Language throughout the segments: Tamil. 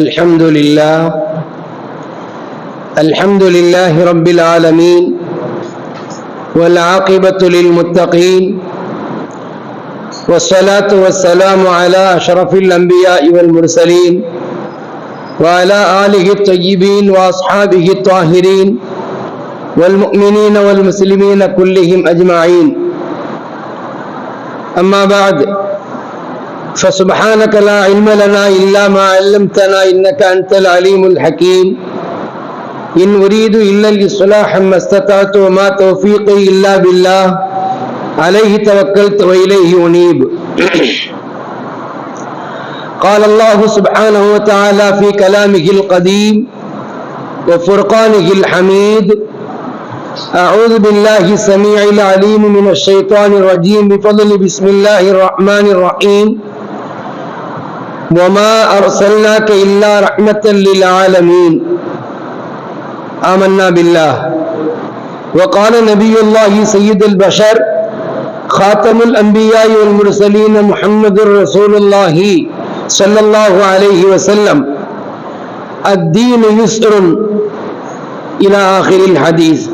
الحمد لله الحمد لله رب العالمين والعاقبة للمتقين والصلاة والسلام على أشرف الأنبياء والمرسلين وعلى آله الطيبين وأصحابه الطاهرين والمؤمنين والمسلمين كلهم أجمعين. أما بعد فسبحانك لا علم لنا إلا ما علمتنا إنك أنت العليم الحكيم. إن أريد إلا الإصلاح ما استطعت وما توفيقي إلا بالله. عليه توكلت وإليه أنيب. قال الله سبحانه وتعالى في كلامه القديم وفرقانه الحميد أعوذ بالله السميع العليم من الشيطان الرجيم بفضل بسم الله الرحمن الرحيم. وما أرسلناك إلا رحمة للعالمين. آمنا بالله. وقال نبي الله سيد البشر خاتم الأنبياء والمرسلين محمد رسول الله صلى الله عليه وسلم. الدين يسر إلى آخر الحديث.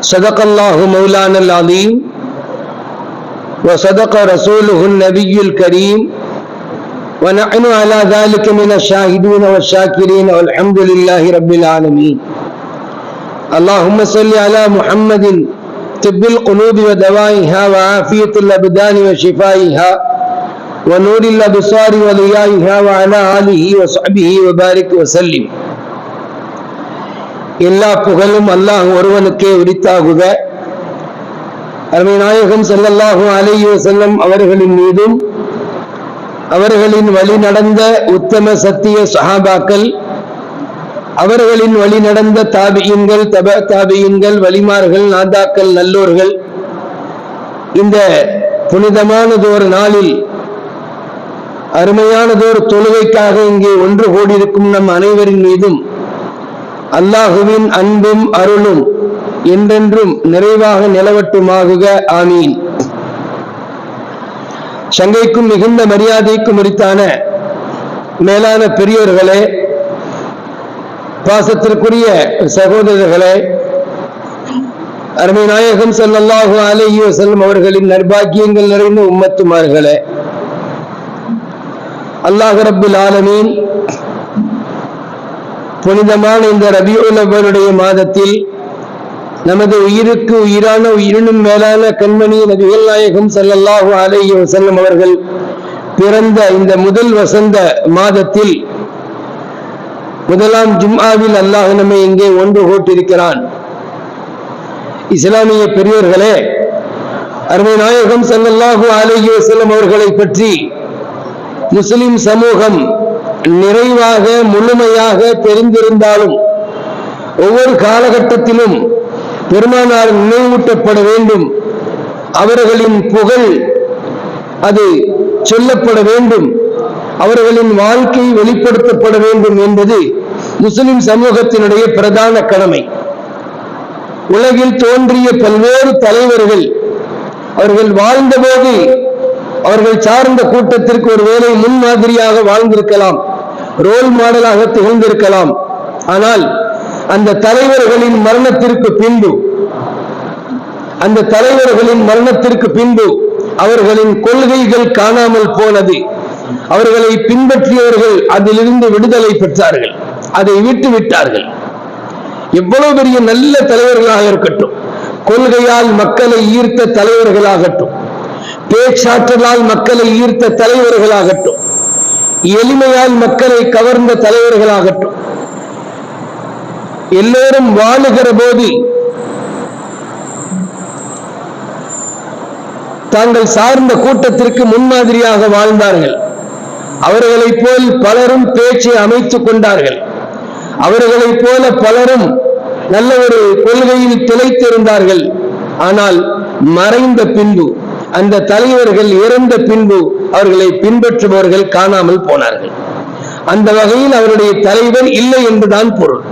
صدق الله مولانا العظيم. وصدق رسوله النبي الكريم. ونحن على ذلك من الشاهدين والشاكرين والحمد لله رب العالمين اللهم صل على محمد طب القلوب ودوائها وعافية الأبدان وشفائها ونور الأبصار وضيائها وعلى آله وصحبه وبارك وسلم எல்லா புகழும் அல்லாஹ் ஒருவனுக்கே உரித்தாகுக அருமை நாயகம் செல்லல்லாஹு அலையோ செல்லம் அவர்களின் மீதும் அவர்களின் வழி நடந்த உத்தம சத்திய சஹாபாக்கள் அவர்களின் வழி நடந்த தாபியன்கள் தப தாபியன்கள் வலிமார்கள் நாதாக்கள் நல்லோர்கள் இந்த புனிதமானதோர் நாளில் அருமையானதோர் தொழுகைக்காக இங்கே ஒன்று கூடியிருக்கும் நம் அனைவரின் மீதும் அல்லாஹுவின் அன்பும் அருளும் என்றென்றும் நிறைவாக நிலவட்டுமாகுக ஆமீன். சங்கைக்கும் மிகுந்த மரியாதைக்கும் உரித்தான மேலான பெரியோர்களே பாசத்திற்குரிய சகோதரர்களே அருமை நாயகம் செல்லல்லாஹு அலையோ செல்லும் அவர்களின் நர்பாகியங்கள் நிறைந்த உம்மத்துமார்களே அல்லாஹ் ரபுல் ஆலமீன் புனிதமான இந்த ரபியுல் மாதத்தில் நமது உயிருக்கு உயிரான உயிரினும் மேலான கண்மணி நபிகள் நாயகம் சல்லல்லாஹு அலைஹி வஸல்லம் அவர்கள் பிறந்த இந்த முதல் வசந்த மாதத்தில் முதலாம் ஜும்ஆவில் அல்லாஹ் நம்மை இங்கே ஒன்று கோட்டிருக்கிறான். இஸ்லாமிய பெரியோர்களே அருமை நாயகம் சல்லல்லாஹு அலைஹி வஸல்லம் அவர்களை பற்றி முஸ்லிம் சமூகம் நிறைவாக முழுமையாக தெரிந்திருந்தாலும் ஒவ்வொரு காலகட்டத்திலும் பெருமானார் நினைவூட்டப்பட வேண்டும். அவர்களின் புகழ் அது சொல்லப்பட வேண்டும். அவர்களின் வாழ்க்கை வெளிப்படுத்தப்பட வேண்டும் என்பது முஸ்லிம் சமூகத்தினுடைய பிரதான கடமை. உலகில் தோன்றிய பல்வேறு தலைவர்கள் அவர்கள் வாழ்ந்தபோது அவர்கள் சார்ந்த கூட்டத்திற்கு ஒரு வேலை முன்மாதிரியாக வாழ்ந்திருக்கலாம். ரோல் மாடலாக திகழ்ந்திருக்கலாம். ஆனால் அந்த தலைவர்களின் மரணத்திற்கு பின்பு அந்த தலைவர்களின் மரணத்திற்கு பின்பு அவர்களின் கொள்கைகள் காணாமல் போனது. அவர்களை பின்பற்றியவர்கள் அதிலிருந்து விடுதலை பெற்றார்கள். அதை விட்டு விட்டார்கள். எவ்வளவு பெரிய நல்ல தலைவர்களாக இருக்கட்டும். கொள்கையால் மக்களை ஈர்த்த தலைவர்களாகட்டும். பேச்சாற்றலால் மக்களை ஈர்த்த தலைவர்களாகட்டும். எளிமையால் மக்களை கவர்ந்த தலைவர்களாகட்டும். எல்லோரும் வாழுகிற போது தாங்கள் சார்ந்த கூட்டத்திற்கு முன்மாதிரியாக வாழ்ந்தார்கள். அவர்களைப் போல் பலரும் பேச்சை அமைத்துக் கொண்டார்கள். அவர்களைப் போல பலரும் நல்ல ஒரு கொள்கையில் திளைத்திருந்தார்கள். ஆனால் மறைந்த பின்பு அந்த தலைவர்கள் இறந்த பின்பு அவர்களை பின்பற்றுபவர்கள் காணாமல் போனார்கள். அந்த வகையில் அவருடைய தலைவர் இல்லை என்றுதான் பொருள்.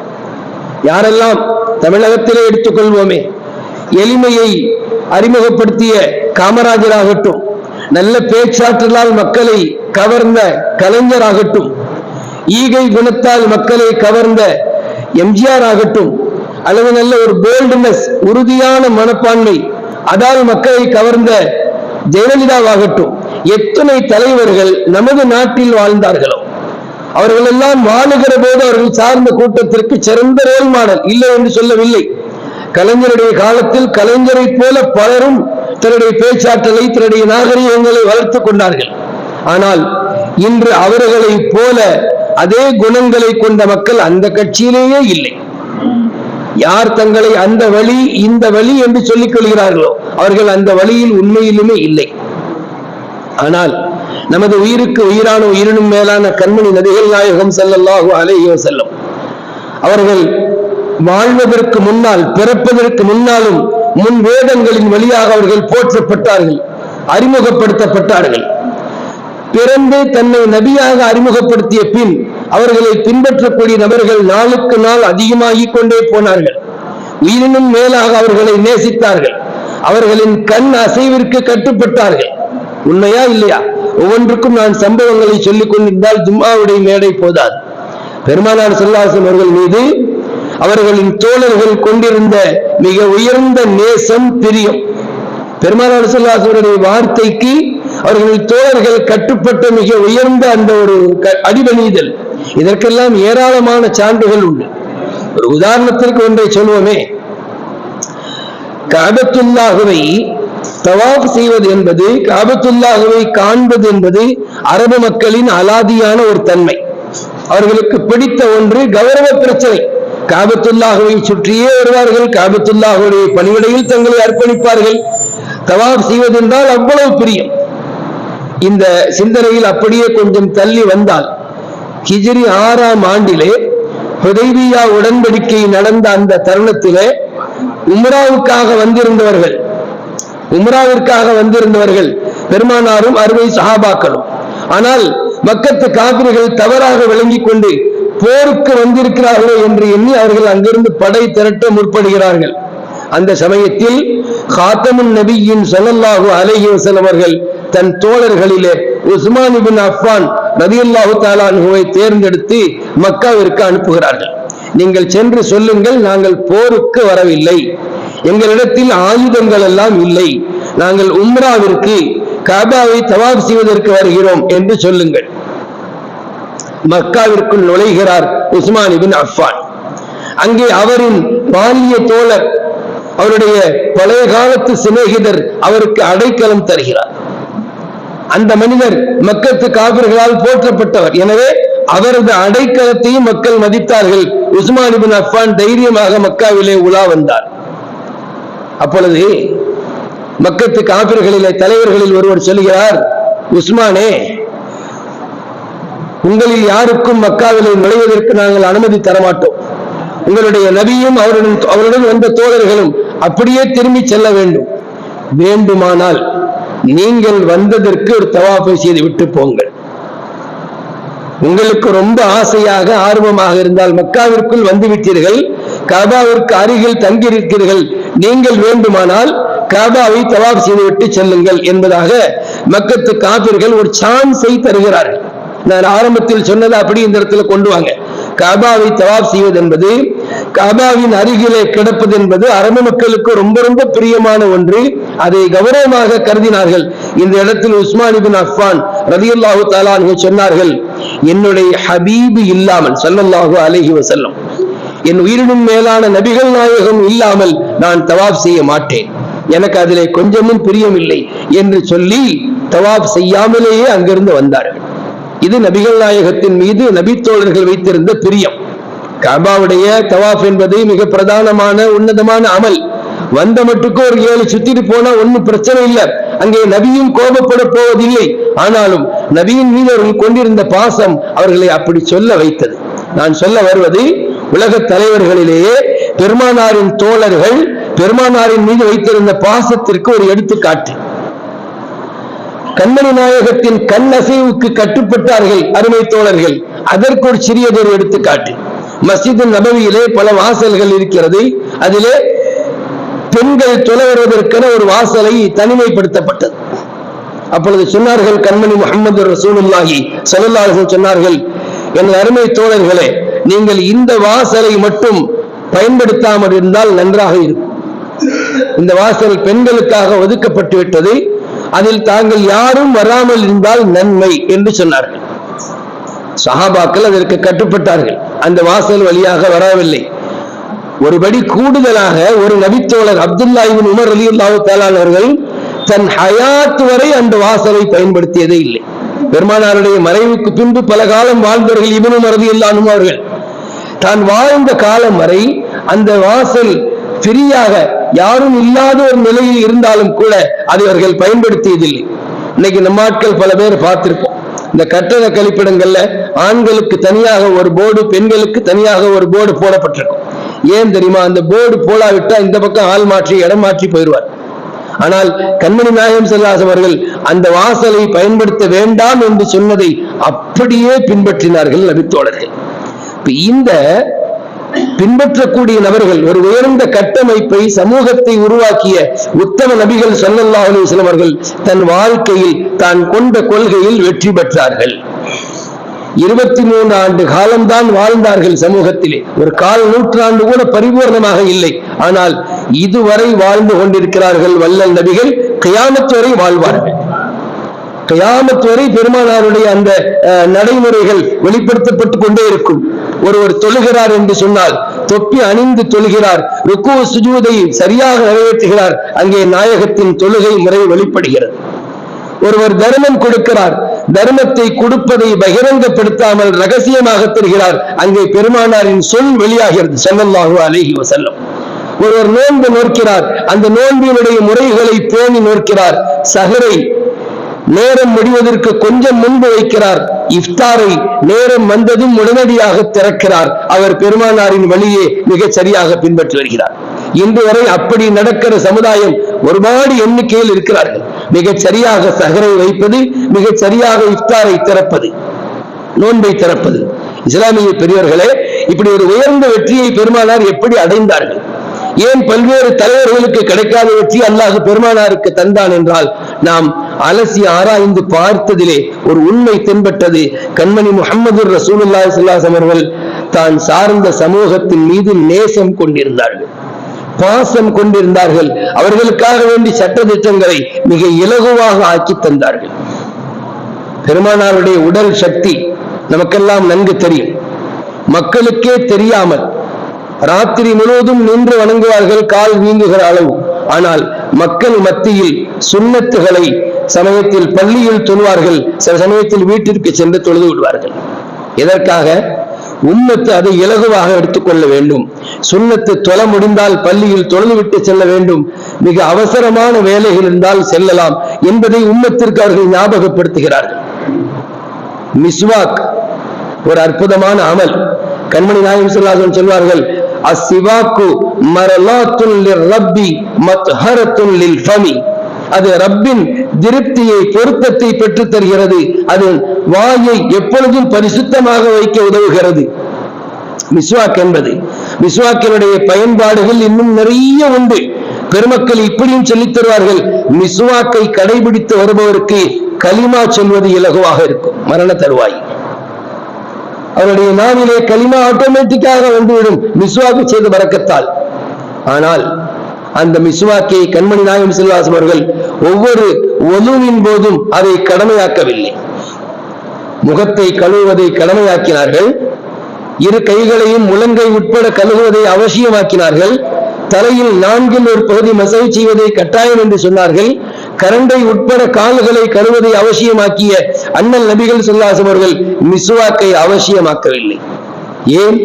யாரெல்லாம் தமிழகத்திலே எடுத்துக்கொள்வோமே எளிமையை அறிமுகப்படுத்திய காமராஜராகட்டும் நல்ல பேச்சாற்றலால் மக்களை கவர்ந்த கலைஞராகட்டும் ஈகை குணத்தால் மக்களை கவர்ந்த எம்ஜிஆர் ஆகட்டும் அல்லது நல்ல ஒரு போல்டுனஸ் உறுதியான மனப்பான்மை அதால் மக்களை கவர்ந்த ஜெயலலிதாவாகட்டும் எத்தனை தலைவர்கள் நமது நாட்டில் வாழ்ந்தார்களோ? அவர்கள் எல்லாம் வாழுகிற போது அவர்கள் சார்ந்த கூட்டத்திற்கு சிறந்த ரோல் மாடல் இல்லை என்று சொல்லவில்லை. கலைஞருடைய காலத்தில் கலைஞரை போல பலரும் தன்னுடைய பேச்சாற்றலை தன்னுடைய நாகரிகங்களை வளர்த்துக் கொண்டார்கள். ஆனால் இன்று அவர்களை போல அதே குணங்களை கொண்ட மக்கள் அந்த கட்சியிலேயே இல்லை. யார் தங்களை அந்த வழி இந்த வழி என்று சொல்லிக் கொள்கிறார்களோ அவர்கள் அந்த வழியில் உண்மையிலுமே இல்லை. ஆனால் நமது உயிருக்கு உயிரான உயிரினும் மேலான கண்மணி நபிகள் நாயகம் ஸல்லல்லாஹு அலையோ செல்லும் அவர்கள் வாழ்வதற்கு முன்னால் பிறப்பதற்கு முன்னாலும் முன் வேதங்களின் வழியாக அவர்கள் போற்றப்பட்டார்கள் அறிமுகப்படுத்தப்பட்டார்கள். பிறந்து தன்னை நபியாக அறிமுகப்படுத்திய பின் அவர்களை பின்பற்றக்கூடிய நபர்கள் நாளுக்கு நாள் அதிகமாகிக் கொண்டே போனார்கள். உயிரினும் மேலாக அவர்களை நேசித்தார்கள். அவர்களின் கண் அசைவிற்கு கட்டுப்பட்டார்கள். உண்மையா இல்லையா? ஒவ்வொன்றுக்கும் நான் சம்பவங்களை சொல்லிக் கொண்டிருந்தால் ஜும்மாவுடைய மேடை போதாது. பெருமானார் செல்லாசன் அவர்கள் மீது அவர்களின் தோழர்கள் கொண்டிருந்த மிக உயர்ந்த நேசம் பிரியம் பெருமானார் செல்லாசனுடைய வார்த்தைக்கு அவர்களின் தோழர்கள் கட்டுப்பட்ட மிக உயர்ந்த அந்த ஒரு க- அடிபணிதல். இதற்கெல்லாம் ஏராளமான சான்றுகள் உண்டு. ஒரு உதாரணத்திற்கு ஒன்றை சொல்வோமே. காபத்துல்லாஹுவை தவாப் செய்வது என்பது காபத்துல்லாகவை காண்பது என்பது அரபு மக்களின் அலாதியான ஒரு தன்மை. அவர்களுக்கு பிடித்த ஒன்று கௌரவ பிரச்சனை. காபத்துல்லாகவை சுற்றியே வருவார்கள் காபத்துல்லாஹுடைய பணிவிடையில் தங்களை அர்ப்பணிப்பார்கள். தவாப் செய்வதென்றால் அவ்வளவு பிரியம். இந்த சிந்தனையில் அப்படியே கொஞ்சம் தள்ளி வந்தால் கிஜிரி ஆறாம் ஆண்டிலே ஹுதைபியா உடன்படிக்கை நடந்த அந்த தருணத்திலே உம்ராவுக்காக வந்திருந்தவர்கள் உம்ராவிற்காக வந்திருந்தவர்கள் பெருமானாரும் அருமை சஹாபாக்களும். ஆனால் மக்கத்து காவிரிகள் தவறாக விளங்கிக் கொண்டு போருக்கு வந்திருக்கிறார்களோ என்று எண்ணி அவர்கள் அங்கிருந்து படை திரட்ட முற்படுகிறார்கள். அந்த சமயத்தில் காத்தமுன் நபியின் சொல்லல்லாஹு அலைஹி வஸல்லம் அவர்கள் தன் தோழர்களிலே உஸ்மான் பின் அஃபான் ரலியல்லாஹு தாலானுவை தேர்ந்தெடுத்து மக்காவிற்கு அனுப்புகிறார்கள். நீங்கள் சென்று சொல்லுங்கள் நாங்கள் போருக்கு வரவில்லை. எங்களிடத்தில் ஆயுதங்கள் எல்லாம் இல்லை. நாங்கள் உம்ராவிற்கு காபாவை தவாப் செய்வதற்கு வருகிறோம் என்று சொல்லுங்கள். மக்காவிற்குள் நுழைகிறார் உஸ்மான் அஃபான். அங்கே அவரின் பாலிய தோழர் அவருடைய பழைய காலத்து சிநேகிதர் அவருக்கு அடைக்கலம் தருகிறார். அந்த மனிதர் மக்கத்து காவிர்களால் போற்றப்பட்டவர். எனவே அவரது அடைக்கலத்தையும் மக்கள் மதித்தார்கள். உஸ்மான் அஃபான் தைரியமாக மக்காவிலே உலா வந்தார். அப்பொழுது மக்கத்து காப்பிர்களிலே தலைவர்களில் ஒருவர் சொல்கிறார் உஸ்மானே உங்களில் யாருக்கும் மக்காவிலே நுழைவதற்கு நாங்கள் அனுமதி தரமாட்டோம். உங்களுடைய நபியும் அவருடன் அவருடன் வந்த தோழர்களும் அப்படியே திரும்பி செல்ல வேண்டும். வேண்டுமானால் நீங்கள் வந்ததற்கு ஒரு தவாஃபை செய்து விட்டு போங்கள். உங்களுக்கு ரொம்ப ஆசையாக ஆர்வமாக இருந்தால் மக்காவிற்குள் வந்து விட்டீர்கள் அருகில் தங்கியிருக்கிறீர்கள். நீங்கள் வேண்டுமானால் காபாவை தவாப் செய்துவிட்டு செல்லுங்கள் என்பதாக மக்கத்து காபிர்கள் ஒரு சான்ஸை தருகிறார்கள். நான் ஆரம்பத்தில் சொன்னதை அப்படி இந்த இடத்துல கொண்டு வாங்க. காபாவை தவாப் செய்வது என்பது காபாவின் அருகிலே கிடப்பது என்பது அரபு மக்களுக்கு ரொம்ப ரொம்ப பிரியமான ஒன்று. அதை கௌரவமாக கருதினார்கள். இந்த இடத்தில் உஸ்மான் இபின் அஃபான் ரதியுல்லாஹு தாலான் சொன்னார்கள் என்னுடைய ஹபீபு இல்லாமல் ஸல்லல்லாஹு அலஹி வசல்லம் என் உயிரினும் மேலான நபிகள் நாயகம் இல்லாமல் நான் தவாப் செய்ய மாட்டேன். எனக்கு அதிலே கொஞ்சமும் பிரியமில்லை என்று சொல்லி தவாப் செய்யாமலேயே அங்கிருந்து வந்தார்கள். இது நபிகள் நாயகத்தின் மீது நபித்தோழர்கள் வைத்திருந்த பிரியம். கபாவுடைய தவாப் என்பது மிக பிரதானமான உன்னதமான அமல். வந்த மட்டுக்கு ஒரு ஏழு சுத்திட்டு போனா ஒண்ணும் பிரச்சனை இல்லை. அங்கே நபியும் கோபப்பட போவதில்லை. ஆனாலும் நபியின் மீது அவர்கள் கொண்டிருந்த பாசம் அவர்களை அப்படி சொல்ல வைத்தது. நான் சொல்ல வருவது உலக தலைவர்களிலேயே பெருமானாரின் தோழர்கள் பெருமானாரின் மீது வைத்திருந்த பாசத்திற்கு ஒரு எடுத்துக்காட்டு. கண்மணி நாயகத்தின் கண் அசைவுக்கு கட்டுப்பட்டார்கள் அருமை தோழர்கள். அதற்கு ஒரு சிறியதொரு எடுத்துக்காட்டு. மஸ்ஜித் நபவியிலே பல வாசல்கள் இருக்கிறது. அதிலே பெண்கள் தொலை ஒரு வாசலை தனிமைப்படுத்தப்பட்டது. அப்பொழுது சொன்னார்கள் கண்மணி முகமது ரசூலுல்லாஹி ஸல்லல்லாஹு சொன்னார்கள் என் அருமை தோழர்களே நீங்கள் இந்த வாசலை மட்டும் பயன்படுத்தாமல் இருந்தால் நன்றாக இருக்கும். இந்த வாசல் பெண்களுக்காக ஒதுக்கப்பட்டு விட்டது. அதில் தாங்கள் யாரும் வராமல் இருந்தால் நன்மை என்று சொன்னார்கள். சஹாபாக்கள் அதற்கு கட்டுப்பட்டார்கள். அந்த வாசல் வழியாக வரவில்லை. ஒருபடி கூடுதலாக ஒரு நபித்தோழர் அப்துல்லாயின் உமர் அலி அல்லாஹு அவர்கள் தன் ஹயாத் வரை அந்த வாசலை பயன்படுத்தியதே இல்லை. பெருமானாருடைய மறைவுக்கு பின்பு பல காலம் வாழ்ந்தவர்கள் இவனும் மறதி இல்லானும் அவர்கள். தான் வாழ்ந்த காலம் வரை அந்த வாசல் ஃப்ரீயாக யாரும் இல்லாத ஒரு நிலையில் இருந்தாலும் கூட அதை அவர்கள் பயன்படுத்தியதில்லை. இன்னைக்கு நம்ம ஆட்கள் பல பேர் பார்த்திருப்போம். இந்த கட்டட கழிப்பிடங்கள்ல ஆண்களுக்கு தனியாக ஒரு போர்டு பெண்களுக்கு தனியாக ஒரு போர்டு போடப்பட்டிருக்கும். ஏன் தெரியுமா? அந்த போர்டு போடாவிட்டா இந்த பக்கம் ஆள் மாற்றி இடம் மாற்றி போயிடுவார். ஆனால் கண்மணி நாயகம் செல்லாஸ் அவர்கள் அந்த வாசலை பயன்படுத்த வேண்டாம் என்று சொன்னதை அப்படியே பின்பற்றினார்கள் நபித்தோழர்கள் இந்த பின்பற்றக்கூடிய நபர்கள் ஒரு உயர்ந்த கட்டமைப்பை சமூகத்தை உருவாக்கிய உத்தம நபிகள் ஸல்லல்லாஹு அலைஹி அவர்கள் தன் வாழ்க்கையில் தான் கொண்ட கொள்கையில் வெற்றி பெற்றார்கள். இருபத்தி மூன்று ஆண்டு காலம்தான் வாழ்ந்தார்கள் சமூகத்திலே. ஒரு கால் நூற்றாண்டு கூட பரிபூர்ணமாக இல்லை. ஆனால் இதுவரை வாழ்ந்து கொண்டிருக்கிறார்கள் வல்லல் நபிகள் கியாமத் வரை வாழ்வார்கள். கயாமத்து வரை பெருமானாருடைய அந்த அஹ், நடைமுறைகள் வெளிப்படுத்தப்பட்டு கொண்டே இருக்கும். ஒருவர் தொழுகிறார் என்று சொன்னால் தொப்பி அணிந்து தொழுகிறார் ருக்கு சுஜூதை சரியாக நிறைவேற்றுகிறார் அங்கே நாயகத்தின் தொழுகை முறை வெளிப்படுகிறது. ஒருவர் தர்மம் கொடுக்கிறார் தர்மத்தை கொடுப்பதை பகிரங்கப்படுத்தாமல் ரகசியமாக தருகிறார் அங்கே பெருமானாரின் சொல் வெளியாகிறது ஸல்லல்லாஹு அலைஹி வசல்லம் ஒருவர் நோன்பு நோக்கிறார் அந்த நோன்பினுடைய முறைகளை பேணி நோக்கிறார் சகரை நேரம் முடிவதற்கு கொஞ்சம் முன்பு வைக்கிறார். இஃப்தாரை நேரம் வந்ததும் உடனடியாக திறக்கிறார். அவர் பெருமானாரின் வழியே மிகச் சரியாக பின்பற்றி வருகிறார். இன்று வரை அப்படி நடக்கிற சமுதாயம் ஒருபாடு எண்ணிக்கையில் இருக்கிறார்கள். மிகச் சரியாக சகரை வைப்பது மிகச் சரியாக இஃப்தாரை திறப்பது நோன்பை திறப்பது. இஸ்லாமிய பெரியவர்களே இப்படி ஒரு உயர்ந்த வெற்றியை பெருமானார் எப்படி அடைந்தார்கள்? ஏன் பல்வேறு தலைவர்களுக்கு கிடைக்காத வெற்றி அல்லாஹ் பெருமானாருக்கு தந்தான் என்றால் நாம் அலசி ஆராய்ந்து பார்த்ததிலே ஒரு உண்மை தென்பட்டது. கண்மணி முகமது ரசூலுல்லாஹி சுல்லாசம் அவர்கள் தான் சார்ந்த சமூகத்தின் மீது நேசம் கொண்டிருந்தார்கள். பாசம் கொண்டிருந்தார்கள். அவர்களுக்காக வேண்டி சட்ட திட்டங்களை மிக இலகுவாக ஆக்கி தந்தார்கள். பெருமானாருடைய உடல் சக்தி நமக்கெல்லாம் நன்கு தெரியும். மக்களுக்கே தெரியாமல் ராத்திரி முழுவதும் நின்று வணங்குவார்கள் கால் வீங்குகிற அளவு. ஆனால் மக்கள் மத்தியில் சுண்ணத்துகளை சமயத்தில் பள்ளியில் தொழுவார்கள் சில சமயத்தில் வீட்டிற்கு சென்று தொழுது விடுவார்கள். எதற்காக? உம்மத்து அதை இலகுவாக எடுத்துக்கொள்ள வேண்டும். சுண்ணத்து தொல முடிந்தால் பள்ளியில் தொழுதுவிட்டு செல்ல வேண்டும். மிக அவசரமான வேலைகள் இருந்தால் செல்லலாம் என்பதை உம்மத்திற்கு அவர்கள் ஞாபகப்படுத்துகிறார்கள். மிஸ்வாக் ஒரு அற்புதமான அமல். கண்மணி நாயகம் சொல்லாசன் சொல்வார்கள் அசிவாக்கு மரலாத்துன் ரப்பி மத்ஹரத்துன் லில் ஃபமி அது ரப்பின் திருப்தியை பொருத்தத்தை பெற்றுத் தருகிறது. அது வாயை எப்பொழுதும் பரிசுத்தமாக வைக்க உதவுகிறது. மிஸ்வாக் என்பது மிஸ்வாக்கினுடைய பயன்பாடுகள் இன்னும் நிறைய உண்டு. பெருமக்கள் இப்படியும் சொல்லித் தருவார்கள் மிஸ்வாக்கை கடைபிடித்து வருபவருக்கு கலிமா சொல்வது இலகுவாக இருக்கும். மரண தருவாய். அவருடைய நாவிலே களிமா ஆட்டோமேட்டிக்காக வந்துவிடும். மிஸ்வாக்கு செய்த வரக்கத்தால் ஆனால் அந்த மிஸ்வாக்கை கண்மணி நாயகம் செல்வாசம் அவர்கள் ஒவ்வொரு ஒலுவின் போதும் அதை கடமையாக்கவில்லை. முகத்தை கழுவுவதை கடமையாக்கினார்கள். இரு கைகளையும் முழங்கை உட்பட கழுவுவதை அவசியமாக்கினார்கள். தலையில் நான்கில் ஒரு பகுதி மசை செய்வதை கட்டாயம் என்று சொன்னார்கள். கரண்டை உட்பட கால்களை கழுவதை அவசியமாக்கிய அண்ணல் நபிகள் சொல்லாசம் அவர்கள் மிசுவாக்கை அவசியமாக்கவில்லை. ஏன்?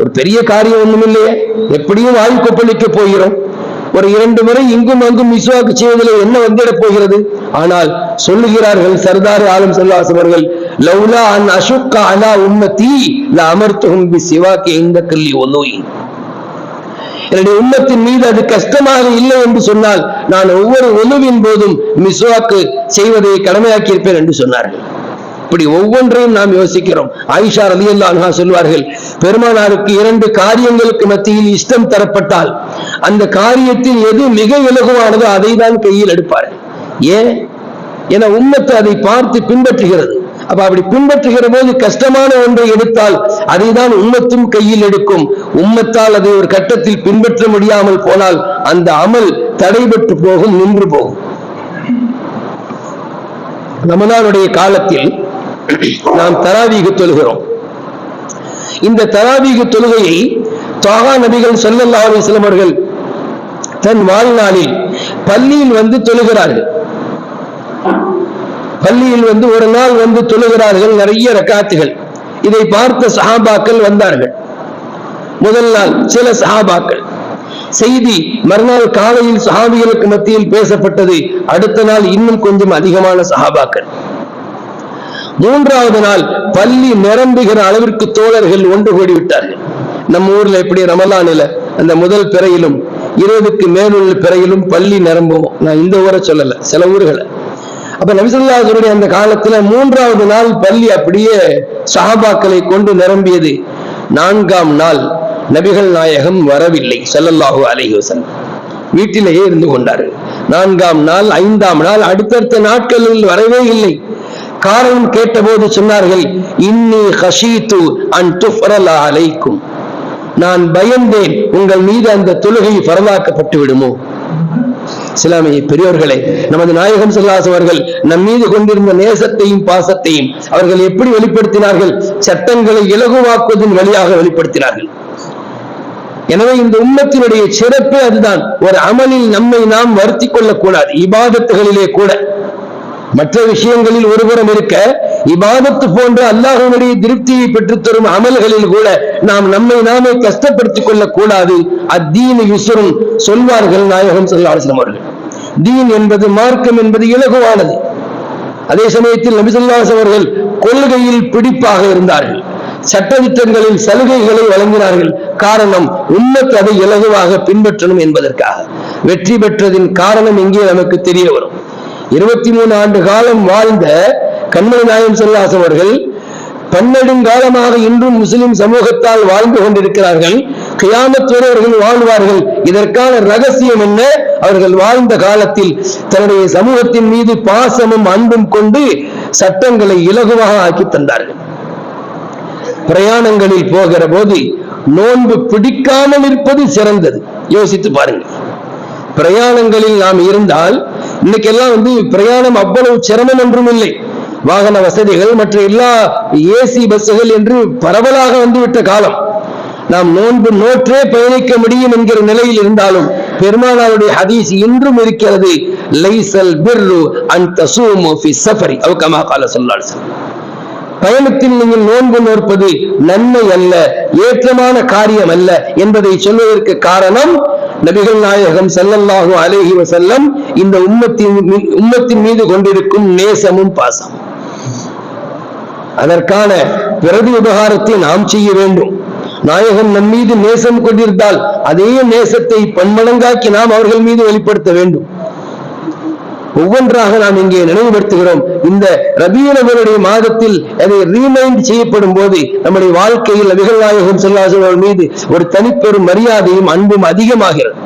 ஒரு பெரிய காரியம் ஒண்ணுமில்லையே எப்படியும் வாயு கொப்பளிக்க போகிறோம். ஒரு இரண்டு முறை இங்கும் அங்கும் மிஸ்வாக்கு செய்வதில் என்ன வந்துடப் போகிறது? ஆனால் சொல்லுகிறார்கள் சர்தார் ஆலம் சொல்லாசம் அவர்கள் லவ்லா அன் அசுக்க அலா உம்மதி ல அமர்த்துகும் பி சிவாக்கு எந்த கல்லி ஒன்னு என்னுடைய உம்மத்தின் மீது அது கஷ்டமாக இல்லை என்று சொன்னால் நான் ஒவ்வொரு ஒழுவின் போதும் மிஸ்வாக்கு செய்வதை கடமையாக்கி இருப்பேன் என்று சொன்னார்கள். இப்படி ஒவ்வொன்றையும் நாம் யோசிக்கிறோம். ஆயிஷா ரலியல்லா அன்ஹா சொல்வார்கள் பெருமானாருக்கு இரண்டு காரியங்களுக்கு மத்தியில் இஷ்டம் தரப்பட்டால் அந்த காரியத்தில் எது மிக இலகுவானதோ அதை தான் கையில் எடுப்பார்கள். ஏன்? என உண்மத்தை அதை பார்த்து பின்பற்றுகிறது. அப்ப அப்படி பின்பற்றுகிற போது கஷ்டமான ஒன்றை எடுத்தால் அதை தான் உம்மத்தும் கையில் எடுக்கும். உம்மத்தால் அதை ஒரு கட்டத்தில் பின்பற்ற முடியாமல் போனால் அந்த அமல் தடைபட்டு போகும் நின்று போகும். ரமலானுடைய காலத்தில் நாம் தராவீக தொழுகிறோம். இந்த தராவீக தொழுகையை தாகா நபிகள் ஸல்லல்லாஹு அலைஹி அவர்கள் தன் வாழ்நாளில் பள்ளியில் வந்து தொழுகிறார்கள். பள்ளியில் வந்து ஒரு நாள் வந்து தொழுகிறார்கள் நிறைய ரக்காத்துகள். இதை பார்த்த சஹாபாக்கள் வந்தார்கள். முதல் நாள் சில சஹாபாக்கள். செய்தி மறுநாள் காலையில் சஹாபிகளுக்கு மத்தியில் பேசப்பட்டது. அடுத்த நாள் இன்னும் கொஞ்சம் அதிகமான சஹாபாக்கள். மூன்றாவது நாள் பள்ளி நிரம்புகிற அளவிற்கு தோழர்கள் ஒன்று கூடி விட்டார்கள் நம்ம ஊர்ல எப்படி ரமலானில அந்த முதல் பிறையிலும் இருபதுக்கு மேலுள்ள பிறையிலும் பள்ளி நிரம்புவோம். நான் இந்த ஊரை சொல்லல சில ஊர்களை. அப்ப நபிசல்லாசருடைய அந்த காலத்துல மூன்றாவது நாள் பள்ளி அப்படியே சஹாபாக்களை கொண்டு நிரம்பியது. நான்காம் நாள் நபிகள் நாயகம் வரவில்லை செல்லல்லாஹு அலைஹி வீட்டிலேயே இருந்து கொண்டாரு. நான்காம் நாள் ஐந்தாம் நாள் அடுத்தடுத்த நாட்களில் வரவே இல்லை. காரணம் கேட்டபோது சொன்னார்கள் இன்னி ஹஷீத்து அன் துஃபரலா அலைக்கும். நான் பயந்தேன் உங்கள் மீது அந்த தொழுகை பரவாக்கப்பட்டு விடுமோ? இஸ்லாமிய பெரியோர்களே நமது நாயகம் செல்லாஸ் அவர்கள் நம் மீது கொண்டிருந்த நேசத்தையும் பாசத்தையும் அவர்கள் எப்படி வெளிப்படுத்தினார்கள்? சட்டங்களை இலகுவாக்குவதன் வழியாக வெளிப்படுத்தினார்கள். எனவே இந்த உம்மத்தினுடைய சிறப்பு அதுதான். ஒரு அமலில் நம்மை நாம் வருத்தி கொள்ளக்கூடாது இபாதத்துகளிலே கூட. மற்ற விஷயங்களில் ஒருபுறம் இருக்க இபாதத்து போன்ற அல்லாஹனுடைய திருப்தியை பெற்றுத்தரும் அமல்களில் கூட நாம் நம்மை நாமே கஷ்டப்படுத்திக் கொள்ளக் கூடாது அத்தீன் யுசுரும் சொல்வார்கள் நாயகம் செல்லாசனம் அவர்கள். தீன் என்பது மார்க்கம் என்பது இலகுவானது. அதே சமயத்தில் நபிசல்லாஸ் அவர்கள் கொள்கையில் பிடிப்பாக இருந்தார்கள். சட்டத்திட்டங்களில் சலுகைகளை வழங்கினார்கள். காரணம் உண்மைக்கு அதை இலகுவாக பின்பற்றணும் என்பதற்காக. வெற்றி பெற்றதின் காரணம் இங்கே நமக்கு தெரிய வரும். இருபத்தி மூணு ஆண்டு காலம் வாழ்ந்த கண்மணி நாயம் செல்லாஸ் அவர்கள் பன்னெடுங்காலமாக இன்றும் முஸ்லிம் சமூகத்தால் வாழ்ந்து கொண்டிருக்கிறார்கள். கியாமத் வரை அவர்கள் வாழ்வார்கள். இதற்கான ரகசியம் என்ன? அவர்கள் வாழ்ந்த காலத்தில் தன்னுடைய சமூகத்தின் மீது பாசமும் அன்பும் கொண்டு சட்டங்களை இலகுவாக ஆக்கி தந்தார்கள். பிரயாணங்களில் போகிற போது நோன்பு பிடிக்காமல் இருப்பது சிறந்தது. யோசித்து பாருங்கள். பிரயாணங்களில் நாம் இருந்தால் இன்னைக்கெல்லாம் வந்து பிரயாணம் அவ்வளவு சிரமம் என்றும் இல்லை வாகன வசதிகள் மற்ற எல்லா ஏசி பஸ்ஸுகள் என்று பரவலாக வந்துவிட்ட காலம். நாம் நோன்பு நோற்றே பயணிக்க முடியும் என்கிற நிலையில் இருந்தாலும் பெருமானாருடைய ஹதீஸ் இன்றும் இருக்கிறது. லைசல் பிர்ரு அன் தசூமு ஃபி சஃபரி அவ கால சொல்லால் பயணத்தில் நீங்கள் நோன்பு நோற்பது நன்மை அல்ல ஏற்றமான காரியம் அல்ல என்பதை சொல்வதற்கு காரணம் நபிகள் நாயகம் செல்லல்லாகும் அலேஹி வசல்லம் இந்த உம்மத்தின் உம்மத்தின் மீது கொண்டிருக்கும் நேசமும் பாசம் அதற்கான பிரதி உபகாரத்தை நாம் செய்ய வேண்டும். நாயகம் நம் மீது நேசம் கொண்டிருந்தால் அதே நேசத்தை பன்மடங்காக்கி நாம் அவர்கள் மீது வெளிப்படுத்த வேண்டும். ஒவ்வொன்றாக நாம் இங்கே நினைவுபடுத்துகிறோம். இந்த ரபியுலவருடைய மாதத்தில் அதை ரீமைண்ட் செய்யப்படும் போது நம்முடைய வாழ்க்கையில் நபிகள் நாயகம் மீது ஒரு தனிப்பெரும் மரியாதையும் அன்பும் அதிகமாகிறது.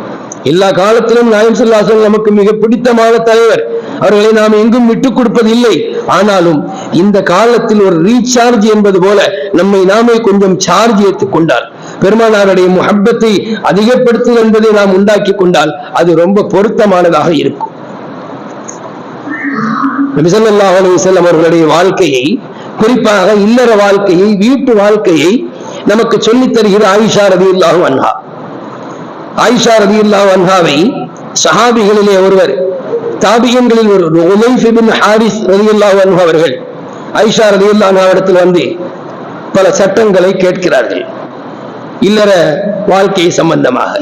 எல்லா காலத்திலும் நாயம் சொல்லாசன் நமக்கு மிக பிடித்தமான தலைவர். அவர்களை நாம் எங்கும் விட்டுக் கொடுப்பது இல்லை ஆனாலும் இந்த காலத்தில் ஒரு ரீசார்ஜ் என்பது போல நம்மை நாமே கொஞ்சம் சார்ஜ் ஏற்றுக் கொண்டால் பெருமானாருடைய முஹப்பத்தை அதிகப்படுத்துதல் என்பதை நாம் உண்டாக்கி கொண்டால் அது ரொம்ப பொருத்தமானதாக இருக்கும். நபிசல்லாஹ் அவர்களுடைய வாழ்க்கையை குறிப்பாக இல்லற வாழ்க்கையை வீட்டு வாழ்க்கையை நமக்கு சொல்லித் தருகிற ஆயிஷா ரதியுல்லாஹு அன்ஹா. ஆயிஷா இல்லா அன்ஹாவை சஹாபிகளிலே ஒருவர் தாபியன்களில் ஒரு உலைஃப் இப்னு ஹாரிஸ் இல்லா அன்ஹா அவர்கள் ஆயிஷா ரதி இல்லா அன்ஹாவிடத்தில் வந்து பல சட்டங்களை கேட்கிறார்கள். இல்லற வாழ்க்கை சம்பந்தமாக.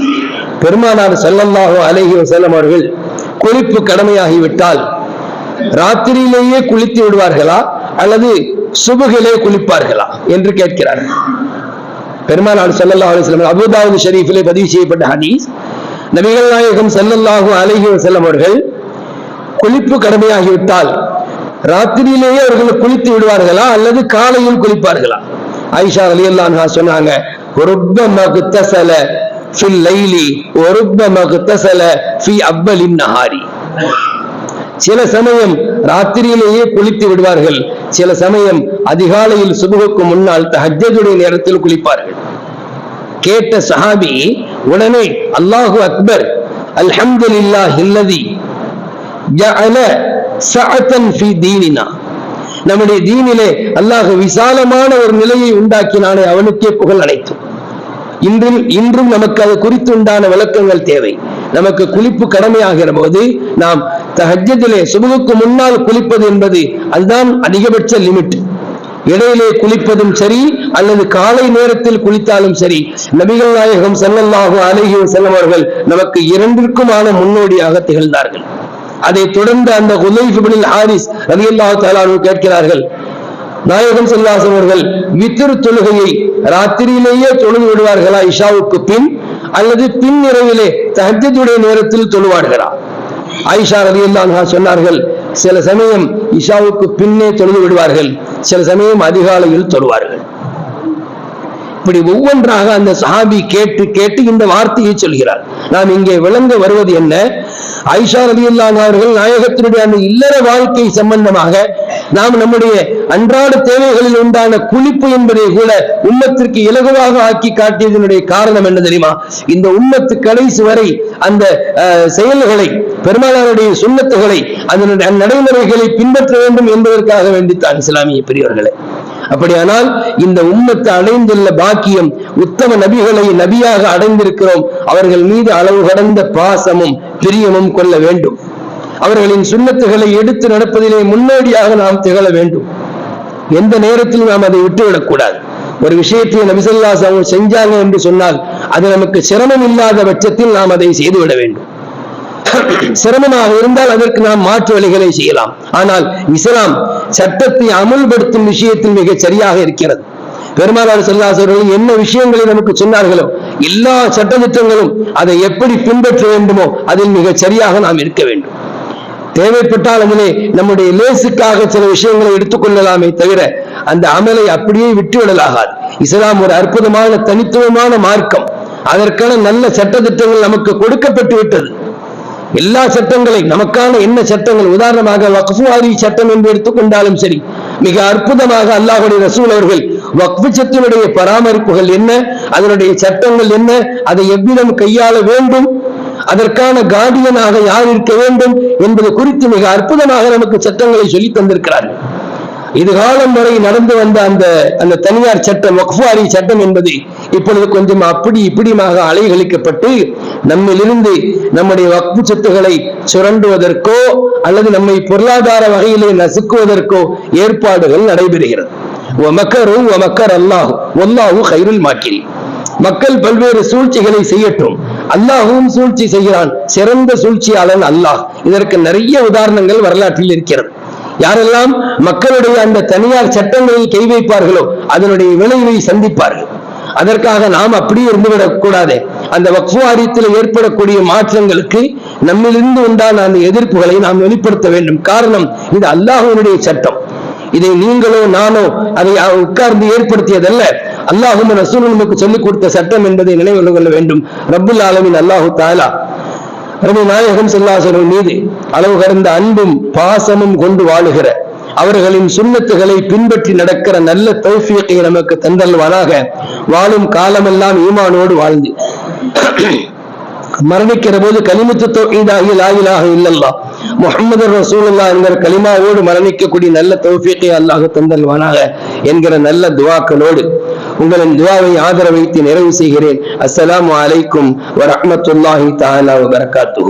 பெருமானார் ஸல்லல்லாஹு அலைகிற செல்லம் அவர்கள் குளிப்பு கடமையாகிவிட்டால் ராத்திரியிலேயே குளித்து விடுவார்களா அல்லது சுபுகிலே குளிப்பார்களா என்று கேட்கிறார்கள். பெருமானார் செல்லல்லா அலைஹி அபுதாபு ஷெரீஃபிலே பதிவு செய்யப்பட்ட ஹதீஸ். நபிகள் நாயகம் ஸல்லல்லாஹு அலைஹி செல்லம் அவர்கள் குளிப்பு கடமையாகிவிட்டால் ராத்திரியிலேயே அவர்கள் குளித்து விடுவார்களா அல்லது காலையில் குளிப்பார்களா? ஆயிஷா அலி அல்லா சொன்னாங்க ஒரு சில சமயம் ராத்திரியிலேயே குளித்து விடுவார்கள். சில சமயம் அதிகாலையில் சுபுகுக்கு முன்னால் தஹஜதுடைய நேரத்தில் குளிப்பார்கள். கேட்ட சஹாபி உடனே அல்லாஹு அக்பர் அல்ஹம்து இல்லா ஹில்லதி நம்முடைய தீனிலே அல்லாஹ் விசாலமான ஒரு நிலையை உண்டாக்கினானே அவனுக்கே புகழ் அனைத்தும் இன்றும் இன்றும் நமக்கு அது குறித்து உண்டான விளக்கங்கள் தேவை. நமக்கு குளிப்பு கடமையாகிற போது நாம் தஹஜத்திலே சுபுகுக்கு முன்னால் குளிப்பது என்பது அதுதான் அதிகபட்ச லிமிட். இடையிலே குளிப்பதும் சரி அல்லது காலை நேரத்தில் குளித்தாலும் சரி நபிகள் நாயகம் செல்லல்லாக அலைஹி செல்லவர்கள் அவர்கள் நமக்கு இரண்டிற்குமான முன்னோடியாக திகழ்ந்தார்கள். அதைத் தொடர்ந்து அந்த ஹுதைஃப் ஹாரிஸ் ரலியல்லாஹு தஆலா கேட்கிறார்கள் நாயகம் செல்லாசன் அவர்கள் வித்திரு தொழுகையை ராத்திரியிலேயே தொழுது விடுவார்களா இஷாவுக்கு பின்? அல்லது பின் இரவிலே தஹஜ்ஜுடைய நேரத்தில் தொழுவார்களா? ஆயிஷா ரவி சொன்னார்கள் சில சமயம் இஷாவுக்கு பின்னே தொழுது விடுவார்கள் சில சமயம் அதிகாலையில் தொழுவார்கள். இப்படி ஒவ்வொன்றாக அந்த சஹாபி கேட்டு கேட்டு இந்த வார்த்தையை சொல்கிறார். நாம் இங்கே விளங்க வருவது என்ன? ஐஷா ரலியல்லாஹு அவர்கள் நாயகத்தினுடைய அந்த இல்லற வாழ்க்கை சம்பந்தமாக நாம் நம்முடைய அன்றாட தேவைகளில் உண்டான குளிப்பு என்பதை கூட உம்மத்திற்கு இலகுவாக ஆக்கி காட்டியதனுடைய காரணம் என்ன தெரியுமா? இந்த உம்மத்து கடைசி வரை அந்த செயல்களை பெருமானாருடைய சுண்ணத்துகளை அதனுடைய நடைமுறைகளை பின்பற்ற வேண்டும் என்பதற்காக வேண்டித்தான் இஸ்லாமிய பெரியவர்களை அப்படியானால் இந்த உம்மத்தை அடைந்துள்ள பாக்கியம் உத்தம நபிகளை நபியாக அடைந்திருக்கிறோம். அவர்கள் மீது அளவு கடந்த பாசமும் பிரியமும் கொள்ள வேண்டும். அவர்களின் சுண்ணத்துகளை எடுத்து நடப்பதிலே முன்னோடியாக நாம் திகழ வேண்டும். எந்த நேரத்திலும் நாம் அதை விட்டுவிடக்கூடாது ஒரு விஷயத்தை நபிசல்லாஸ் அவங்க செஞ்சாங்க என்று சொன்னால் அது நமக்கு சிரமம் இல்லாத பட்சத்தில் நாம் அதை செய்துவிட வேண்டும். சிரமமாக இருந்தால் அதற்கு நாம் மாற்று வழிகளை செய்யலாம். ஆனால் இஸ்லாம் சட்டத்தை அமுல்படுத்தும் விஷயத்தில் மிக சரியாக இருக்கிறது. பெருமானார் செல்லாசர்கள் என்ன விஷயங்களை நமக்கு சொன்னார்களோ எல்லா சட்டத்திட்டங்களும் அதை எப்படி பின்பற்ற வேண்டுமோ அதில் மிக சரியாக நாம் இருக்க வேண்டும். தேவைப்பட்டால் அதிலே நம்முடைய லேசுக்காக சில விஷயங்களை எடுத்துக்கொள்ளலாமே தவிர அந்த அமலை அப்படியே விட்டுவிடலாகாது. இஸ்லாம் ஒரு அற்புதமான தனித்துவமான மார்க்கம். அதற்கான நல்ல சட்டத்திட்டங்கள் நமக்கு கொடுக்கப்பட்டு விட்டது. எல்லா சட்டங்களை நமக்கான என்ன சட்டங்கள்? உதாரணமாக வக்ஃபு ஆதி சட்டம் என்று எடுத்துக்கொண்டாலும் சரி மிக அற்புதமாக அல்லாஹுடைய ரசூல் அவர்கள் வக்ஃபு சத்தினுடைய பராமரிப்புகள் என்ன? அதனுடைய சட்டங்கள் என்ன? அதை எவ்விதம் கையாள வேண்டும்? அதற்கான கார்டியனாக யார் இருக்க வேண்டும்? என்பது குறித்து மிக அற்புதமாக நமக்கு சட்டங்களை சொல்லி தந்திருக்கிறார்கள். இது காலம் வரை நடந்து வந்த அந்த அந்த தனியார் சட்டம் வக்ஃபாரி சட்டம் என்பது இப்பொழுது கொஞ்சம் அப்படி இப்படிமாக அலைகழிக்கப்பட்டு நம்மிலிருந்து நம்முடைய வக்பு சொத்துக்களை சுரண்டுவதற்கோ அல்லது நம்மை பொருளாதார வகையிலே நசுக்குவதற்கோ ஏற்பாடுகள் நடைபெறுகிறது. ஒமக்கரு ஒமக்கர் அல்லாஹு ஒல்லாஹு கைருல் மாக்கிரி. மக்கள் பல்வேறு சூழ்ச்சிகளை செய்யட்டும். அல்லாஹும் சூழ்ச்சி செய்கிறான். சிறந்த சூழ்ச்சியாளன் அல்லாஹ். இதற்கு நிறைய உதாரணங்கள் வரலாற்றில் இருக்கிறது. யாரெல்லாம் மக்களுடைய அந்த தனியார் சட்டங்களில் கை வைப்பார்களோ அதனுடைய விளைவை சந்திப்பார்கள். அதற்காக நாம் அப்படியே இருந்துவிடக் கூடாதே. அந்த வக்ஃபுவாரியத்தில் ஏற்படக்கூடிய மாற்றங்களுக்கு நம்மிலிருந்து உண்டான அந்த எதிர்ப்புகளை நாம் வெளிப்படுத்த வேண்டும். காரணம் இது அல்லாஹனுடைய சட்டம். இதை நீங்களோ நானோ அதை உட்கார்ந்து ஏற்படுத்தியதல்ல. அல்லாஹும் ரசூலும் நமக்கு சொல்லிக் கொடுத்த சட்டம் என்பதை நினைவு கொள்ள வேண்டும். ரப்புல் ஆலமின் அல்லாஹு தாலா ரவி நாயகம் செல்லாசனம் மீது அளவு கடந்த அன்பும் பாசமும் கொண்டு வாழுகிற அவர்களின் சுண்ணத்துகளை பின்பற்றி நடக்கிற நல்ல தௌஃபியத்தை நமக்கு தந்தல்வானாக வாழும் காலமெல்லாம் ஈமானோடு வாழ்ந்து. மரணிக்கிற போது கலிமுத்து தௌஹீதாகி லா இலாஹ முகமது ரசூலுல்லா என்கிற கலிமாவோடு மரணிக்கக்கூடிய நல்ல தௌஃபியத்தை அல்லாஹ் தந்தல்வானாக என்கிற நல்ல துவாக்களோடு உங்களின் துவாவை ஆதரவைத்து நிறைவு செய்கிறேன். அஸ்லாம் அலைக்கும் வரமத்துல்லாஹி தாலா வரகாத்து